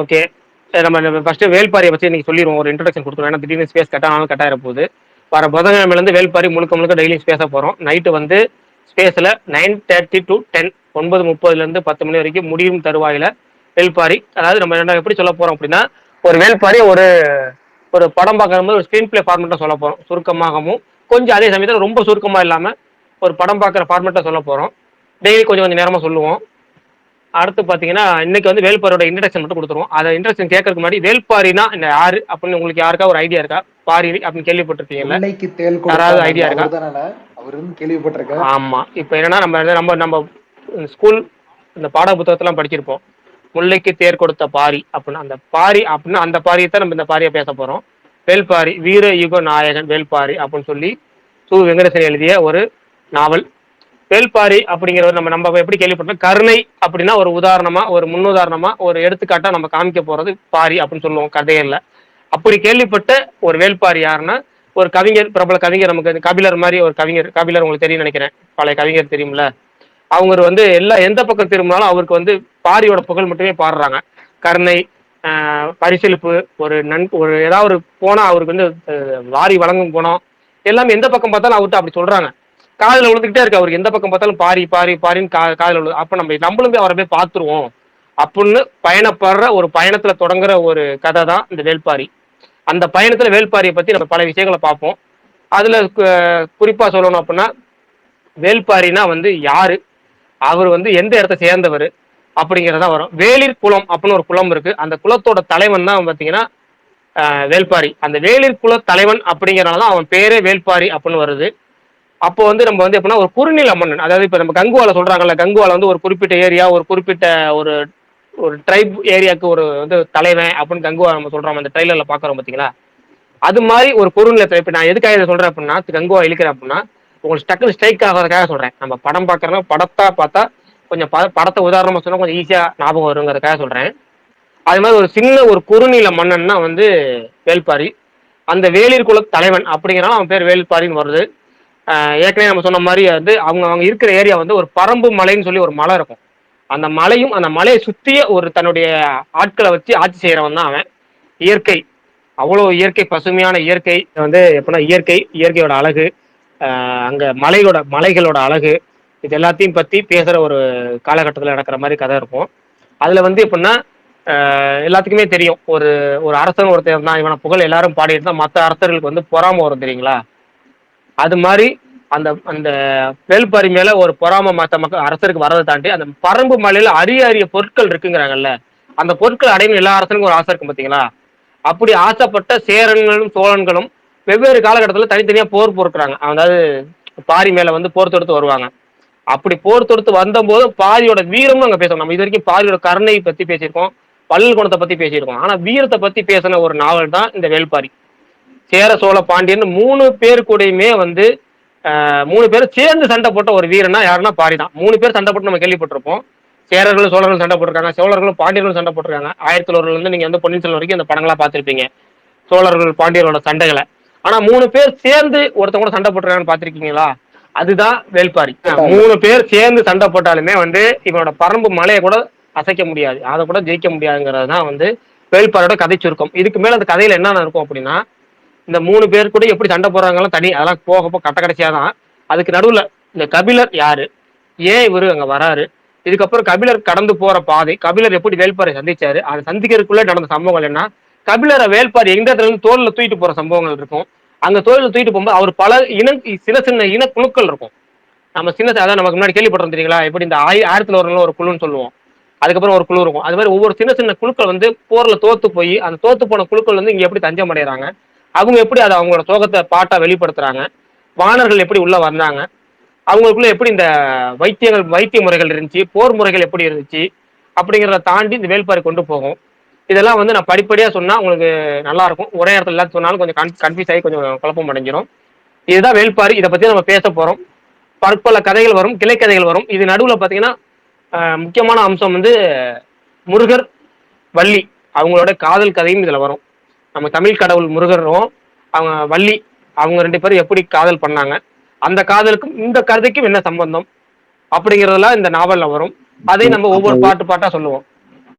Okay நம்ம first வேல்பாரியை பற்றி இன்னைக்கு சொல்லிடுவோம். ஒரு இன்ட்ரடக்ஷன் கொடுத்துருவோம். ஏன்னா திடீர்னு ஸ்பேஸ் கட்டானாலும் கட்டாயிர போகுது வர புதன்கிழமையிலேருந்து வேல்பாரி முழுக்க முழுக்க டெய்லியும் ஸ்பேஸாக போகிறோம் நைட்டு வந்து ஸ்பேஸில் நைன் தேர்ட்டி டு டென் ஒன்பது முப்பதுலேருந்து பத்து மணி வரைக்கும் முடியும் தருவாயில் வேல்பாரி. அதாவது நம்ம என்ன எப்படி சொல்ல போகிறோம் அப்படின்னா ஒரு வேல்பாரி ஒரு ஒரு படம் பார்க்கும்போது ஒரு ஸ்க்ரீன் பிளே ஃபார்மெட்டாக சொல்ல போகிறோம் சுருக்கமாகவும் கொஞ்சம் அதே சமயத்தில் ரொம்ப சுருக்கமாக இல்லாமல் ஒரு படம் பார்க்குற ஃபார்மெட்டாக சொல்ல போகிறோம் டெய்லி கொஞ்சம் கொஞ்சம் நேரமாக சொல்லுவோம். அடுத்து பார்த்தீங்கன்னா இன்னைக்கு வந்து வேல்பாரியோட இன்ட்ரடக்ஷன் மட்டும் கொடுத்துருவோம். அதை இன்ட்ரடக்ஷன் கேட்கறதுக்கு முன்னாடி வேல்பாரினா இந்த யாரு? அப்படின்னு உங்களுக்கு யாருக்கா ஒரு ஐடியா இருக்கா? பாரி அப்படின்னு தேல் யாராவது idea இருக்கா? அவரும் கேள்விப்பட்டிருக்கேன். ஆமா. இப்போ என்னன்னா நம்ம நம்ம நம்ம ஸ்கூல் இந்த பாட புத்தகத்தெல்லாம் படிச்சிருப்போம். முல்லைக்கு தேர் கொடுத்த பாரி அப்படின்னு. அந்த பாரி அப்படின்னு அந்த பாரியை தான் நம்ம இந்த பாரியை பேச போறோம். வேல்பாரி வீர யுக நாயகன் வேல்பாரி அப்படின்னு சொல்லி சு. வெங்கடேசன் எழுதிய ஒரு நாவல். வேல்பாரி அப்படிங்கிறத நம்ம நம்ம எப்படி கேள்விப்பட்டோம் கருணை அப்படின்னா ஒரு உதாரணமா ஒரு முன்னுதாரணமா ஒரு எடுத்துக்காட்டா நம்ம காமிக்க போறது பாரி அப்படின்னு சொல்லுவோம் கதையில அப்படி கேள்விப்பட்ட ஒரு வேல்பாரி யாருன்னா ஒரு கவிஞர் பிரபல கவிஞர் நமக்கு இந்த கபிலர் மாதிரி ஒரு கவிஞர் கபிலர் உங்களுக்கு தெரியும் நினைக்கிறேன் பழைய கவிஞர் தெரியும்ல. அவங்க வந்து எல்லா எந்த பக்கம் திரும்பினாலும் அவருக்கு வந்து பாரியோட புகழ் மட்டுமே பாடுறாங்க. கருணை ஆஹ் பரிசளிப்பு ஒரு நன் ஒரு ஏதாவது ஒரு போனா அவருக்கு வந்து வாரி வழங்கும் போனோம் எல்லாமே எந்த பக்கம் பார்த்தாலும் அவர்கிட்ட அப்படி சொல்றாங்க. காதில் விழுந்துகிட்டே இருக்கு அவருக்கு. எந்த பக்கம் பார்த்தாலும் பாரி பாரி பாரின்னு கா காதுல விழுது அப்ப நம்ம நம்மளும் போய் அவரை போய் பார்த்துருவோம். அப்படின்னு பயணப்படுற ஒரு பயணத்துல தொடங்குற ஒரு கதை தான் இந்த வேள்பாரி அந்த பயணத்துல வேள்பாரியை பத்தி நம்ம பல விஷயங்களை பார்ப்போம். அதுல குறிப்பாக குறிப்பா சொல்லணும் அப்படின்னா வேள்பாரினா வந்து யாரு? அவர் வந்து எந்த இடத்த சேர்ந்தவர்? அப்படிங்கிறதா வரும். வேளிர் குளம் அப்படின்னு ஒரு குளம் இருக்கு. அந்த குலத்தோட தலைவன் தான் பார்த்தீங்கன்னா வேள்பாரி அந்த வேளிர் குல தலைவன் அப்படிங்கிறனால தான் அவன் பேரே வேள்பாரி அப்படின்னு வருது. அப்போ வந்து நம்ம வந்து எப்படின்னா ஒரு குறுநில மன்னன் அதாவது இப்போ நம்ம கங்குவால சொல்றாங்கல்ல கங்குவால வந்து ஒரு குறிப்பிட்ட ஏரியா ஒரு குறிப்பிட்ட ஒரு ஒரு ட்ரைப் ஏரியாவுக்கு ஒரு வந்து தலைவன் அப்படின்னு கங்குவா நம்ம சொல்றோம் அந்த ட்ரைலர்ல பாக்குறோம் பாத்தீங்களா? அது மாதிரி ஒரு குறுநிலத்தை இப்போ நான் எதுக்காக இதை சொல்றேன் அப்படின்னா கங்குவா இழுக்கிறேன் அப்படின்னா உங்களுக்கு டக்குனு ஸ்ட்ரைக் ஆகிறதுக்காக சொல்றேன். நம்ம படம் பார்க்கறோம்னா படத்தா பார்த்தா கொஞ்சம் ப படத்தை உதாரணமா சொன்னா கொஞ்சம் ஈஸியா ஞாபகம் வருங்கிறதுக்காக சொல்றேன். அது மாதிரி ஒரு சின்ன ஒரு குறுநில மன்னன்னா வந்து வேல்பாரி. அந்த வேளிர் குல தலைவன் அப்படிங்கிறனால அவன் பேர் வேல்பாரின்னு வருது. ஏற்கனவே நம்ம சொன்ன மாதிரி வந்து அவங்க அவங்க இருக்கிற ஏரியா வந்து ஒரு பரம்பு மலைன்னு சொல்லி ஒரு மலை இருக்கும். அந்த மலையும் அந்த மலையை சுற்றிய ஒரு தன்னுடைய ஆட்களை வச்சு ஆட்சி செய்கிறவன் தான் அவன். இயற்கை. அவ்வளோ இயற்கை பசுமையான இயற்கை. வந்து எப்படின்னா இயற்கை இயற்கையோட அழகு அங்கே அங்க மலையோட மலைகளோட அழகு. இது எல்லாத்தையும் பத்தி பேசுற ஒரு காலகட்டத்தில் நடக்கிற மாதிரி கதை இருக்கும். அதுல வந்து எப்படின்னா எல்லாத்துக்குமே தெரியும். ஒரு ஒரு அரசன் ஒருத்தர் தான் இவனை புகழ் எல்லாரும் பாடிட்டு தான் மற்ற அரசர்களுக்கு வந்து பொறாம வரும் தெரியுங்களா? அது மாதிரி அந்த அந்த வேல்பாரி மேல ஒரு பொறாம மற்ற மக்கள் அரசருக்கு வரதை தாண்டி அந்த பரம்பு மலையில அரிய அரிய பொருட்கள் இருக்குங்கிறாங்கல்ல அந்த பொருட்கள் அடையும் எல்லா அரசனுக்கும் ஒரு ஆசை இருக்கும் பாத்தீங்களா? அப்படி ஆசைப்பட்ட சேரன்களும் சோழன்களும் வெவ்வேறு காலகட்டத்தில் தனித்தனியாக போர் பொறுக்கிறாங்க. அதாவது பாரி மேலே வந்து போர் தொடுத்து வருவாங்க. அப்படி போர் தொடுத்து வந்தபோது பாரியோட வீரம்னு அங்கே பேசணும் நம்ம இது வரைக்கும் பாரியோட கருணையை பற்றி பேசியிருக்கோம் பல்லல் குணத்தை பற்றி பேசியிருக்கோம். ஆனால் வீரத்தை பற்றி பேசின ஒரு நாவல் தான் இந்த வேல்பாரி சேர சோழ பாண்டியன் மூணு பேர் கூடயுமே வந்து ஆஹ், மூணு பேர் சேர்ந்து சண்டை போட்ட ஒரு வீரனா யாருன்னா பாரி தான் மூணு பேர் சண்டை போட்டு நம்ம கேள்விப்பட்டிருப்போம். சேரர்களும் சோழர்களும் சண்டை போட்டிருக்காங்க. சோழர்களும் பாண்டியர்களும் சண்டை போட்டிருக்காங்க. ஆயிரத்தி தொள்ளாயிரத்துல இருந்து நீங்க வந்து பொன்னியின் செல்வன் வரைக்கும் இந்த படங்களா பார்த்திருப்பீங்க. சோழர்கள் பாண்டியர்களோட சண்டைகளை. ஆனா மூணு பேர் சேர்ந்து ஒருத்தவங்க கூட சண்டை போட்டுருக்காங்கன்னு பார்த்திருக்கீங்களா? அதுதான் வேல்பாரி. மூணு பேர் சேர்ந்து சண்டை போட்டாலுமே வந்து இவனோட பரம்பு மலையை கூட அசைக்க முடியாது. அதை கூட ஜெயிக்க முடியாதுங்கிறது தான் வந்து வேல்பாரியோட கதை சுருக்கம். இதுக்கு மேல அந்த கதையில என்னென்ன இருக்கும் அப்படின்னா இந்த மூணு பேர் கூட எப்படி சண்டை போடுறாங்கலாம் தனி அதெல்லாம் போக போக கட்ட கடைசியா தான். அதுக்கு நடுவில் இந்த கபிலர் யாரு? ஏன் இவர் அங்கே வராரு? இதுக்கப்புறம் கபிலர் கடந்து போற பாதை கபிலர் எப்படி வேல்பாரி சந்திச்சாரு? அதை சந்திக்கிறதுக்குள்ளே நடந்த சம்பவங்கள் என்ன? கபிலரை வேல்பாரி எங்க இடத்துல இருந்து தோல்ல தூக்கிட்டு போற சம்பவங்கள் இருக்கும்? அங்க தோல்ல தூக்கிட்டு போகும்போது அவர் பல இன சின்ன சின்ன இன குழுக்கள் இருக்கும். நம்ம சின்ன அதான் நமக்கு முன்னாடி கேள்விப்பட்டோம் தெரியுங்களா? எப்படி இந்த ஆயி ஆயிரத்தி ஒரு ஒரு குழுன்னு சொல்லுவோம். அதுக்கப்புறம் ஒரு குழு இருக்கும். அது மாதிரி ஒவ்வொரு சின்ன சின்ன குழுக்கள் வந்து போர்ல தோத்து போய் அந்த தோத்து போன குழுக்கள் வந்து இங்க எப்படி தஞ்சம் அடைகிறாங்க அவங்க எப்படி அதை அவங்களோட சோகத்தை பாட்டா வெளிப்படுத்துறாங்க? வானர்கள் எப்படி உள்ள வந்தாங்க? அவங்களுக்குள்ள எப்படி இந்த வைத்தியங்கள் வைத்திய முறைகள் இருந்துச்சு? போர் முறைகள் எப்படி இருந்துச்சு? அப்படிங்கிறத தாண்டி இந்த வேல்பாரி கொண்டு போகும். இதெல்லாம் வந்து நான் படிப்படியா சொன்னா உங்களுக்கு நல்லா இருக்கும். ஒரே இடத்துல எல்லாம் சொன்னாலும் கொஞ்சம் கன்ஃபியூஸ் ஆகி கொஞ்சம் குழப்பம் அடைஞ்சிரும். இதுதான் வேல்பாரி இதை பத்தி நம்ம பேச போறோம். பற்பல கதைகள் வரும் கிளை கதைகள் வரும். இது நடுவில் பாத்தீங்கன்னா முக்கியமான அம்சம் வந்து முருகர் வள்ளி. அவங்களோட காதல் கதையும் இதுல வரும். நம்ம தமிழ் கடவுள் முருகரும் அவங்க வள்ளி அவங்க ரெண்டு பேரும் எப்படி காதல் பண்ணாங்க அந்த காதலுக்கும் இந்த கதைக்கும் என்ன சம்பந்தம் அப்படிங்கறதெல்லாம் இந்த நாவல்ல வரும். அதை நம்ம ஒவ்வொரு பாட்டு பாட்டா சொல்லுவோம்.